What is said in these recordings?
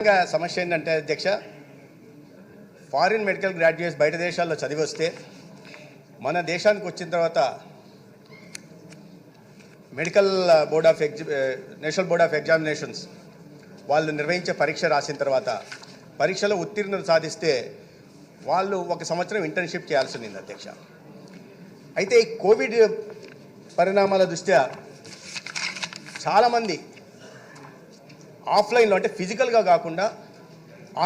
సమస్య ఏంటంటే అధ్యక్ష ఫారిన్ మెడికల్ గ్రాడ్యుయేట్స్ బయట దేశాల్లో చదివి వస్తే మన దేశానికి వచ్చిన తర్వాత మెడికల్ బోర్డ్ ఆఫ్ ఎగ్జి నేషనల్ బోర్డ్ ఆఫ్ ఎగ్జామినేషన్స్ వాళ్ళు నిర్వహించే పరీక్ష రాసిన తర్వాత పరీక్షలో ఉత్తీర్ణత సాధిస్తే వాళ్ళు ఒక సంవత్సరం ఇంటర్న్షిప్ చేయాల్సి ఉంది అధ్యక్ష. అయితే ఈ కోవిడ్ పరిణామాల దృష్ట్యా చాలామంది ఆఫ్లైన్లో అంటే ఫిజికల్గా కాకుండా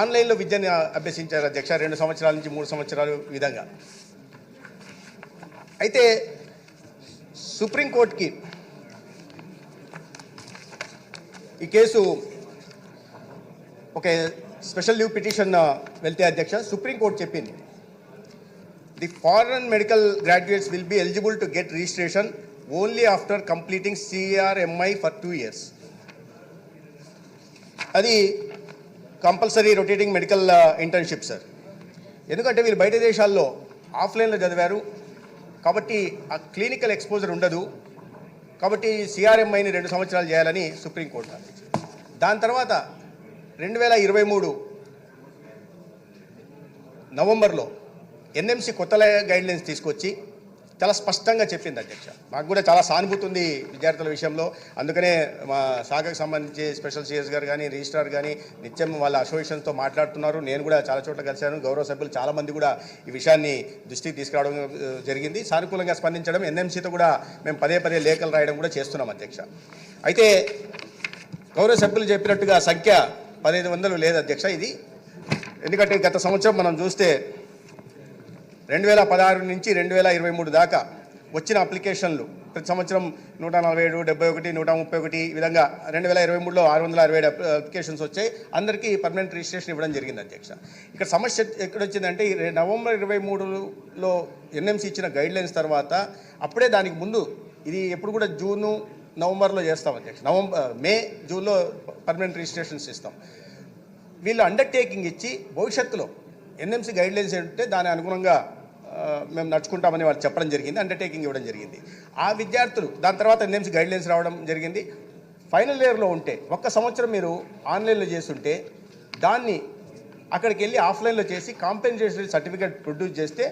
ఆన్లైన్లో విద్యను అభ్యసించారు అధ్యక్ష. రెండు సంవత్సరాల నుంచి మూడు సంవత్సరాలు విధంగా. అయితే సుప్రీంకోర్టుకి ఈ కేసు ఒక స్పెషల్ లీవ్ పిటిషన్ వెళ్తే అధ్యక్ష సుప్రీంకోర్టు చెప్పింది. The foreign medical graduates will be eligible to get registration only after completing CRMI for two years. అది compulsory rotating medical internship sir ఎందుకంటే వీళ్ళు బయట దేశాల్లో ఆఫ్లైన్లో చదివారు. కాబట్టి ఆ క్లినికల్ ఎక్స్పోజర్ ఉండదు. కాబట్టి సిఆర్ఎంఐని రెండు సంవత్సరాలు చేయాలని సుప్రీంకోర్టు ఆదేశించింది. దాని తర్వాత రెండు వేల ఇరవై మూడు నవంబర్లో ఎన్ఎంసి కొత్త గైడ్లైన్స్ తీసుకొచ్చి చాలా స్పష్టంగా చెప్పింది అధ్యక్ష. మాకు కూడా చాలా సానుభూతి ఉంది విద్యార్థుల విషయంలో. అందుకనే మా శాఖకు సంబంధించి స్పెషల్ సిఎస్ గారు కానీ రిజిస్ట్రార్ కానీ నిత్యం వాళ్ళ అసోసియేషన్తో మాట్లాడుతున్నారు. నేను కూడా చాలా చోట్ల కలిశాను. గౌరవ సభ్యులు చాలామంది కూడా ఈ విషయాన్ని దృష్టికి తీసుకురావడం జరిగింది. సానుకూలంగా స్పందించడం ఎన్ఎంసీతో కూడా మేము పదే పదే లేఖలు రాయడం కూడా చేస్తున్నాం అధ్యక్ష. అయితే గౌరవ సభ్యులు చెప్పినట్టుగా సంఖ్య పదిహేను వందలు లేదు అధ్యక్ష ఇది. ఎందుకంటే గత సంవత్సరం మనం చూస్తే రెండు వేల పదహారు నుంచి రెండు వేల ఇరవై మూడు దాకా వచ్చిన అప్లికేషన్లు. ప్రతి సంవత్సరం నూట నలభై ఏడు డెబ్బై ఒకటి నూట ముప్పై ఒకటి ఈ విధంగా రెండు వేల ఇరవై మూడులో ఆరు వందల అరవై ఏడు అప్లికేషన్స్ వచ్చాయి. అందరికీ పర్మనెంట్ రిజిస్ట్రేషన్ ఇవ్వడం జరిగింది అధ్యక్ష. ఇక్కడ సమస్య ఎక్కడొచ్చిందంటే ఈ నవంబర్ ఇరవై మూడులో ఎన్ఎంసీ ఇచ్చిన గైడ్లైన్స్ తర్వాత అప్పుడే దానికి ముందు ఇది ఎప్పుడు కూడా జూను నవంబర్లో చేస్తాం అధ్యక్ష. నవంబర్ మే జూన్లో పర్మనెంట్ రిజిస్ట్రేషన్స్ ఇస్తాం వీళ్ళు అండర్టేకింగ్ ఇచ్చి భవిష్యత్తులో ఎన్ఎంసీ గైడ్లైన్స్ ఏంటంటే దాని అనుగుణంగా మేము నడుచుకుంటామని వాళ్ళు చెప్పడం జరిగింది అండర్టేకింగ్ ఇవ్వడం జరిగింది. ఆ విద్యార్థులు దాని తర్వాత ఎన్ఎంసీ గైడ్లైన్స్ రావడం జరిగింది. ఫైనల్ ఇయర్లో ఉంటే ఒక్క సంవత్సరం మీరు ఆన్లైన్లో చేస్తుంటే దాన్ని అక్కడికి వెళ్ళి ఆఫ్లైన్లో చేసి కాంపెన్సేషన్ సర్టిఫికేట్ ప్రొడ్యూస్ చేస్తే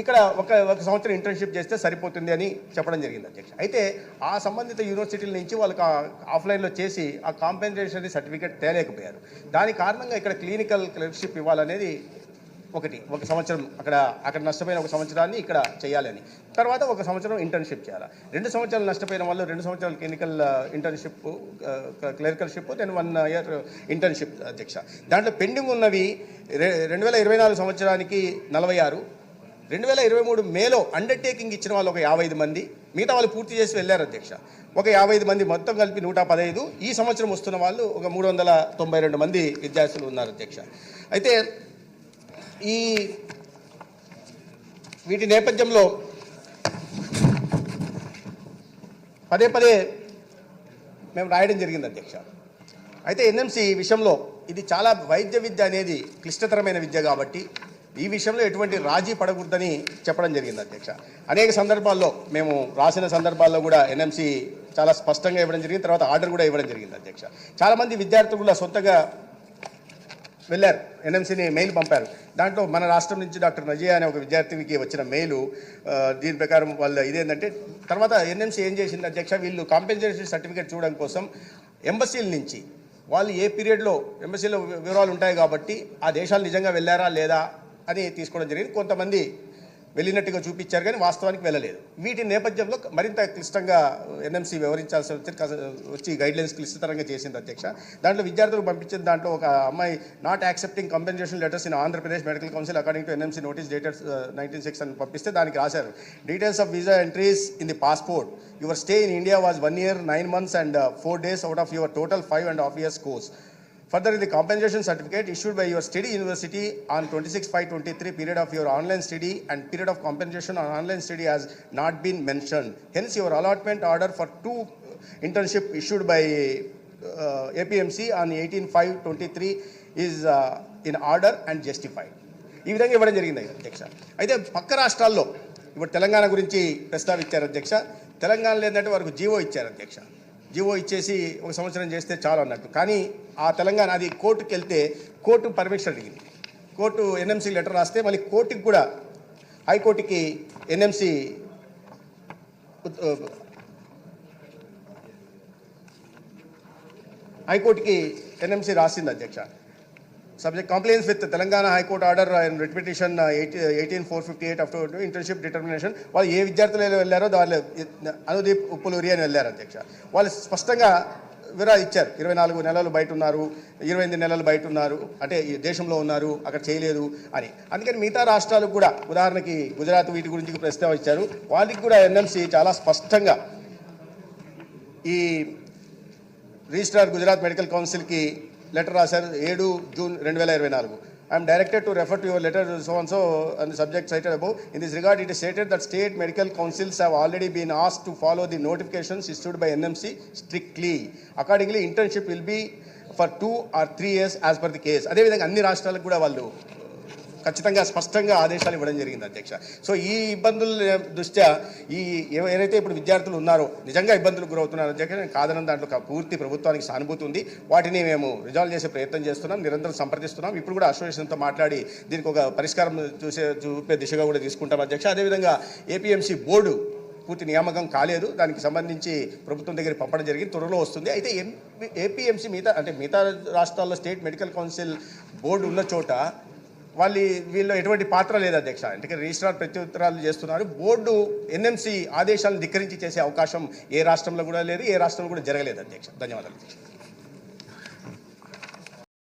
ఇక్కడ ఒక ఒక సంవత్సరం ఇంటర్న్షిప్ చేస్తే సరిపోతుంది అని చెప్పడం జరిగింది అధ్యక్ష. అయితే ఆ సంబంధిత యూనివర్సిటీల నుంచి వాళ్ళకి ఆఫ్లైన్లో చేసి ఆ కాంపెన్సేషన్ సర్టిఫికేట్ తేలేకపోయారు. దాని కారణంగా ఇక్కడ క్లినికల్ క్లర్షిప్ ఇవ్వాలనేది ఒకటి ఒక సంవత్సరం అక్కడ అక్కడ నష్టపోయిన ఒక సంవత్సరాన్ని ఇక్కడ చేయాలని తర్వాత ఒక సంవత్సరం ఇంటర్న్షిప్ చేయాలి? రెండు సంవత్సరాలు నష్టపోయిన వాళ్ళు రెండు సంవత్సరాలు clinical internship clerkship then one year internship అధ్యక్ష. దాంట్లో పెండింగ్ ఉన్నవి రెండు వేల ఇరవై నాలుగు సంవత్సరానికి నలభై ఆరు రెండు వేల ఇరవై మూడు మేలో అండర్టేకింగ్ ఇచ్చిన వాళ్ళు ఒక యాభై ఐదు మంది మిగతా వాళ్ళు పూర్తి చేసి వెళ్ళారు అధ్యక్ష. ఒక యాభై ఐదు మంది మొత్తం కలిపి నూట పదహైదు ఈ సంవత్సరం వస్తున్న వాళ్ళు ఒక మూడు వందల తొంభై రెండు మంది విద్యార్థులు ఉన్నారు అధ్యక్ష. అయితే ఈ వీటి నేపథ్యంలో పదే పదే మేము రాయడం జరిగింది అధ్యక్ష. అయితే ఎన్ఎంసి విషయంలో ఇది చాలా వైద్య విద్య అనేది క్లిష్టతరమైన విద్య కాబట్టి ఈ విషయంలో ఎటువంటి రాజీ పడకూడదని చెప్పడం జరిగింది అధ్యక్ష. అనేక సందర్భాల్లో మేము రాసిన సందర్భాల్లో కూడా ఎన్ఎంసి చాలా స్పష్టంగా ఇవ్వడం జరిగింది తర్వాత ఆర్డర్ కూడా ఇవ్వడం జరిగింది అధ్యక్ష. చాలామంది విద్యార్థులు కూడా సొంతగా వెళ్ళారు ఎన్ఎంసీని మెయిల్ పంపారు. దాంట్లో మన రాష్ట్రం నుంచి డాక్టర్ నజియా అనే ఒక విద్యార్థినికి వచ్చిన మెయిలు దీని ప్రకారం వాళ్ళ ఇదేంటంటే తర్వాత ఎన్ఎంసీ ఏం చేసింది? అధ్యక్ష వీళ్ళు కాంపెన్సేషన్ సర్టిఫికేట్ చూడడం కోసం ఎంబసీల నుంచి వాళ్ళు ఏ పీరియడ్లో ఎంబసీలో వివరాలు ఉంటాయి కాబట్టి ఆ దేశాలు నిజంగా వెళ్ళారా లేదా అని తీసుకోవడం జరిగింది. కొంతమంది వెళ్ళినట్టుగా చూపించారు కానీ వాస్తవానికి వెళ్ళలేదు. వీటి నేపథ్యంలో మరింత క్లిష్టంగా ఎన్ఎంసీ వివరించాల్సి వచ్చి వచ్చి గైడ్లైన్స్ క్లిష్టతరంగా చేసింది అధ్యక్ష. దాంట్లో విద్యార్థులకు పంపించిన దాంట్లో ఒక అమ్మాయి not accepting compensation letters in Andhra Pradesh medical council according to NMC notice dated nineteen six అని పంపిస్తే దానికి రాశారు. Details of visa entries in the passport your stay in India was one year nine months and four days out of your total five and half years course Further, the compensation certificate issued by your study university on 26/5/23 period of your online study and period of compensation on online study has not been mentioned. Hence, your allotment order for two internship issued by uh, APMC on 18/5/23 is uh, in order and justified. ఈ విధంగా ఇవ్వడం జరిగింది అధ్యక్ష అయితే పక్క రాష్ట్రాల్లో ఇప్పుడు తెలంగాణ గురించి ప్రస్తావించారు అధ్యక్ష తెలంగాణలో ఏంటంటే వారికి జీవో ఇచ్చారు అధ్యక్ష జీవో ఇచ్చేసి ఒక సంవత్సరం చేస్తే చాలు అన్నట్టు. కానీ ఆ తెలంగాణ అది కోర్టుకి వెళ్తే కోర్టు పర్మిషన్ అడిగింది. కోర్టు ఎన్ఎంసీ లెటర్ రాస్తే మళ్ళీ కోర్టుకి కూడా హైకోర్టుకి ఎన్ఎంసీ హైకోర్టుకి ఎన్ఎంసీ రాసింది అధ్యక్ష. Subject compliance with Telangana high court order and writ petition eighteen four fifty eight after internship determination వాళ్ళు ఏ విద్యార్థులు వెళ్ళారో వాళ్ళు అనుదీప్ ఉప్పులూరి అని వెళ్ళారు అధ్యక్ష. వాళ్ళు స్పష్టంగా విరా ఇచ్చారు. ఇరవై నాలుగు నెలలు బయట ఉన్నారు ఇరవై ఎనిమిది నెలలు బయట ఉన్నారు అంటే ఈ దేశంలో ఉన్నారు అక్కడ చేయలేదు అని. అందుకని మిగతా రాష్ట్రాలకు కూడా ఉదాహరణకి గుజరాత్ వీటి గురించి ప్రస్తావ ఇచ్చారు. వాళ్ళకి కూడా ఎన్ఎంసీ చాలా స్పష్టంగా ఈ రిజిస్ట్రార్ గుజరాత్ మెడికల్ కౌన్సిల్కి లెటర్ రాశారు ఏడు జూన్ రెండు వేల ఇరవై నాలుగు. I'm directed to refer to your letter so and so and subject cited above in this regard it stated that state medical councils have already been as to follow the notifications issued by NMC strictly accordingly internship will be for two or three years as per the case అదేవిధంగా అన్ని రాష్ట్రాలకు కూడా వాళ్ళు ఖచ్చితంగా స్పష్టంగా ఆదేశాలు ఇవ్వడం జరిగింది అధ్యక్ష. సో ఈ ఇబ్బందుల దృష్ట్యా ఈ ఏవైతే ఇప్పుడు విద్యార్థులు ఉన్నారో నిజంగా ఇబ్బందులకు గురవుతున్నారు అధ్యక్ష నేను కాదనం దాంట్లో పూర్తి ప్రభుత్వానికి సానుభూతి ఉంది. వాటిని మేము రిజాల్వ్ చేసే ప్రయత్నం చేస్తున్నాం నిరంతరం సంప్రదిస్తున్నాం. ఇప్పుడు కూడా అసోసియేషన్తో మాట్లాడి దీనికి ఒక పరిష్కారం చూసే చూపే దిశగా కూడా తీసుకుంటాం అధ్యక్ష. అదేవిధంగా ఏపీఎంసీ బోర్డు పూర్తి నియామకం కాలేదు. దానికి సంబంధించి ప్రభుత్వం దగ్గర పంపడం జరిగింది త్వరలో వస్తుంది. అయితే ఏపీఎంసీ మిగతా అంటే మిగతా రాష్ట్రాల్లో స్టేట్ మెడికల్ కౌన్సిల్ బోర్డు ఉన్న చోట వాళ్ళు వీళ్ళు ఎటువంటి పాత్ర లేదు అధ్యక్ష. అంటే రిజిస్ట్రార్ ప్రత్యుత్తరాలు చేస్తున్నారు. బోర్డు ఎన్ఎంసీ ఆదేశాలను ధిక్కరించి చేసే అవకాశం ఏ రాష్ట్రంలో కూడా లేదు ఏ రాష్ట్రంలో కూడా జరగలేదు అధ్యక్ష. ధన్యవాదాలు అధ్యక్ష.